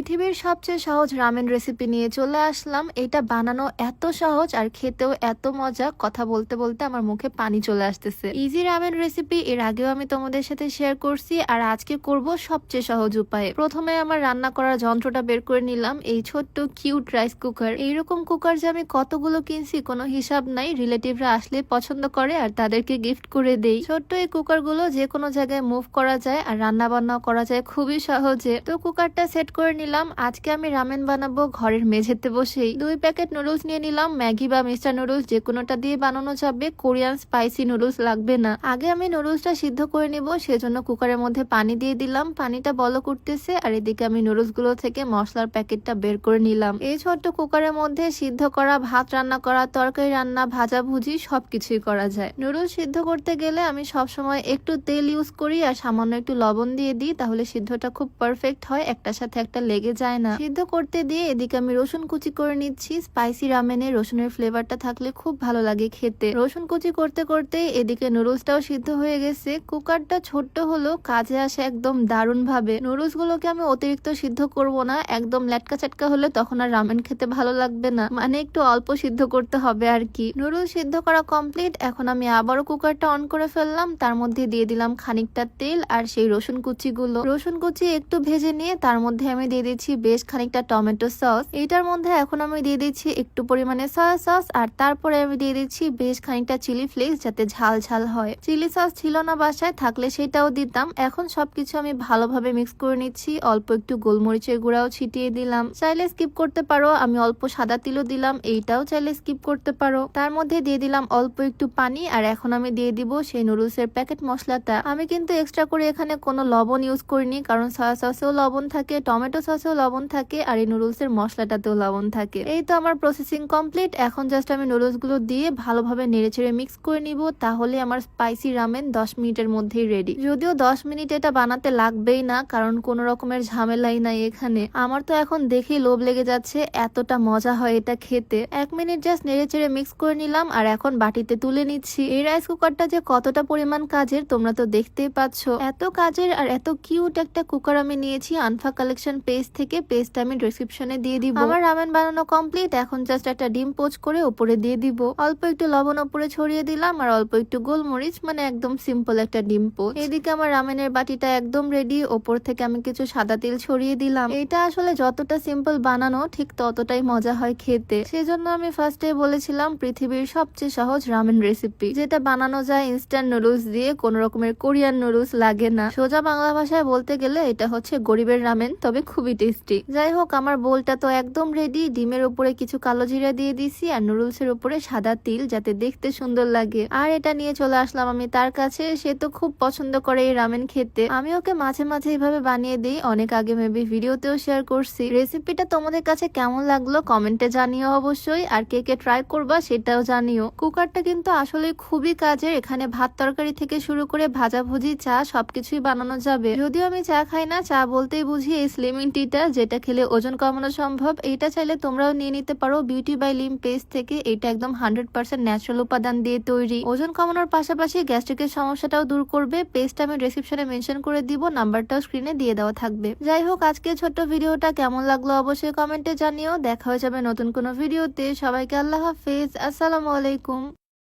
পৃথিবীর সবচেয়ে সহজ রামেন রেসিপি নিয়ে চলে আসলাম। এটা বানানো এত সহজ আর খেতেও এত মজা, কথা বলতে বলতে আমার মুখে পানি চলে আসতেছে। ইজি রামেন রেসিপি এর আগেও আমি তোমাদের সাথে শেয়ার করছি আর আজকে করব সবচেয়ে সহজ উপায়ে। প্রথমে আমার রান্না করার যন্ত্রটা বের করে নিলাম, এই ছোট্ট কিউট রাইস কুকার এইরকম কুকার যে আমি কতগুলো কিনছি, কোনো হিসাব নাই। রিলেটিভরা আসলে পছন্দ করে আর তাদেরকে গিফট করে দেই। ছোট্ট এই কুকারগুলো যে কোনো জায়গায় মুভ করা যায় আর রান্না বান্নাও করা যায় খুবই সহজে। তো কুকারটা সেট করে নিলাম। আজকে আমি রামেন বানাবো ঘরের মেঝেতে বসেই। দুই প্যাকেট নুডলস নিয়ে নিলাম, ম্যাগি বা মিস্টার নুডলস যে কোনোটা দিয়ে বানানো যাবে, কোরিয়ান স্পাইসি নুডলস লাগবে না। আগে আমি নুডলসটা সিদ্ধ করে নিব, সেজন্য কুকারের মধ্যে পানি দিয়ে দিলাম। পানিটা বল করতেছে, আর এদিকে আমি নুডলসগুলো থেকে মশলার প্যাকেটটা বের করে নিলাম। এই ছোট্ট কুকারের মধ্যে সিদ্ধ করা ভাত, রান্না করা, তরকারি রান্না, ভাজা ভুজি, সবকিছুই করা যায়। নুডলস সিদ্ধ করতে গেলে আমি সবসময় একটু তেল ইউজ করি, আর সামান্য একটু লবণ দিয়ে দিই, তাহলে সিদ্ধটা খুব পারফেক্ট হয়, একটার সাথে একটা লেগে যায় না। সিদ্ধ করতে দিয়ে এদিকে আমি রসুন কুচি করে নিচ্ছি। স্পাইসি রামেনে রসুনের ফ্লেভারটা থাকলে খুব ভালো লাগে খেতে। রসুন কুচি করতে করতে এদিকে নুডলসটাও সিদ্ধ হয়ে গেছে। কুকারটা ছোট্ট হলো কাজে আসে একদম দারুণ ভাবে নুডলস গুলোকে আমি অতিরিক্ত সিদ্ধ করব না। একদম ল্যাটকা চাটকা হলে তখন আর রামেন খেতে ভালো লাগবে না। মানে একটু অল্প সিদ্ধ করতে হবে আর কি। নুডলস সিদ্ধ করা কমপ্লিট। এখন আমি আবারও কুকারটা অন করে ফেললাম। তার মধ্যে দিয়ে দিলাম খানিকটা তেল আর সেই রসুন কুচিগুলো। রসুন কুচি একটু ভেজে নিয়ে তার মধ্যে আমি দিয়ে দিচ্ছি বেশ খানিকটা টমেটো সস। এটার মধ্যে এখন আমি দিয়ে দিচ্ছি একটু পরিমাণে সয়া সস আর তারপরে আমি দিয়ে দিচ্ছি বেশ খানিকটা চিলি ফ্লেক্স যাতে ঝাল ঝাল হয়। চিলি সস ছিল না বাসায়, থাকলে সেটাও দিতাম। এখন সবকিছু আমি ভালোভাবে মিক্স করে নিচ্ছি। অল্প একটু গোলমরিচের গুঁড়াও ছিটিয়ে দিলাম। চাইলে স্কিপ করতে পারো, আমি অল্প সাদা তিলও দিলাম, এইটাও চাইলে স্কিপ করতে পারো। তার মধ্যে দিয়ে দিলাম অল্প একটু পানি, আর এখন আমি দিয়ে দিব সেই নুডলস এর প্যাকেট মশলাটা। আমি কিন্তু এক্সট্রা করে এখানে কোনো লবণ ইউজ করিনি, কারণ সয়া সসেও লবণ থাকে, টমেটো সসেও লবণ থাকে আর এই নুডলস এর মশলাটাতেও লবণ থাকে। এই তো আমার প্রসেসিং কমপ্লিট এখন জাস্ট আমি নুডলসগুলো দিয়ে ভালোভাবে নেড়েচেড়ে মিক্স করে নিব, তাহলে আমার স্পাইসি রামেন দশ মিনিটের মধ্যেই রেডি যদিও দশ মিনিট এটা বানাতে লাগবেই না, কারণ কোনো রকমের ঝামেলাই নাই এখানে। আমার তো এখন দেখেই লোভ লেগে যাচ্ছে, এতটা মজা হয় এটা খেতে। এক মিনিট জাস্ট নেড়ে চেড়ে মিক্স করে নিলাম, আর এখন বাটিতে তুলে নিচ্ছি। এই রাইস কুকারটা যে কতটা পরিমাণ কাজের, তোমরা তো দেখতেই পাচ্ছ। এত কাজের আর এত কিউট একটা কুকার আমি নিয়েছি আনফা কালেকশন পেজ থেকে পেজটা আমি ডিসক্রিপশনে দিয়ে দিব। আমার রামেন বানানো কমপ্লিট এখন জাস্ট একটা ডিম পোচ করে উপরে দিয়ে দিব। অল্প একটু লবণ উপরে ছড়িয়ে দিলাম আর অল্প একটু গোলমরিচ মানে একদম সিম্পল একটা ডিম পোচ। এদিকে আমার রামেনের বাটিটা একদম রেডি ওপর থেকে আমি কিছু সাদা তেল ছড়িয়ে দিলাম। এটা আসলে যতটা সিম্পল বানানো, ঠিক ততটাই মজা হয় খেতে। সেজন্য আমি ফার্স্টে বলেছিলাম পৃথিবীর সবচেয়ে সহজ রামেন রেসিপি যেটা বানানো যায় ইনস্ট্যান্ট নুডলস দিয়ে, কোন রকমের কোরিয়ান নুডলস লাগে না। সোজা বাংলা ভাষায় বলতে গেলে এটা হচ্ছে গরিবের রামেন, তবে খুবই টেস্টি যাই হোক আমার বোলটা তো একদম রেডি ডিমের উপরে কিছু কালো জিরা দিয়ে দিছি আর নুডলস এর উপরে সাদা তিল যাতে দেখতে সুন্দর লাগে। আর এটা নিয়ে চলে আসলাম আমি তার কাছে। সে তো খুব পছন্দ করে এই রামেন খেতে। আমি ওকে মাঝে মাঝে এইভাবে বানিয়ে দিই। অনেক আগে মেবি ভিডিওতেও শেয়ার করছি। রেসিপিটা তোমাদের কাছে কেমন লাগল কমেন্টে জানিও অবশ্যই। আর কে কে ট্রাই করবা সেটাও জানিও। কুকারটা কিন্তু আসলে খুবই কাজের। এখানে ভাত তরকারি থেকে শুরু করে ভাজাভুজি, চা সবকিছুই বানানো যাবে। যদিও আমি চা খাই না, চা বলতেই বুঝি এই স্লিমিং টিটা যেটা খেলে ওজন কমানো সম্ভব এটা চাইলে তোমরাও নিয়ে নিতে পারো। বিউটি বাই লিম পেজ থেকে এটা একদম হান্ড্রেড পার্সেন্ট ন্যাচারাল উপাদান দিয়ে তৈরি। ওজন কমানোর পাশাপাশি গ্যাস্ট্রিকের সমস্যাটাও দূর করবে। পেস্ট আমি ডিসক্রিপশনে মেনশন করে দিব, নাম্বারটাও স্ক্রিনে দিয়ে দেওয়া থাকবে। যাই হোক আজকে ছোট্ট ভিডিওটা কেমন লাগল অবশ্যই কমেন্টে জানিও। দেখা হয়ে যাবে নতুন কোনো ভিডিওতে। সবাইকে আল্লাহ হাফেজ। আসসালামু আলাইকুম।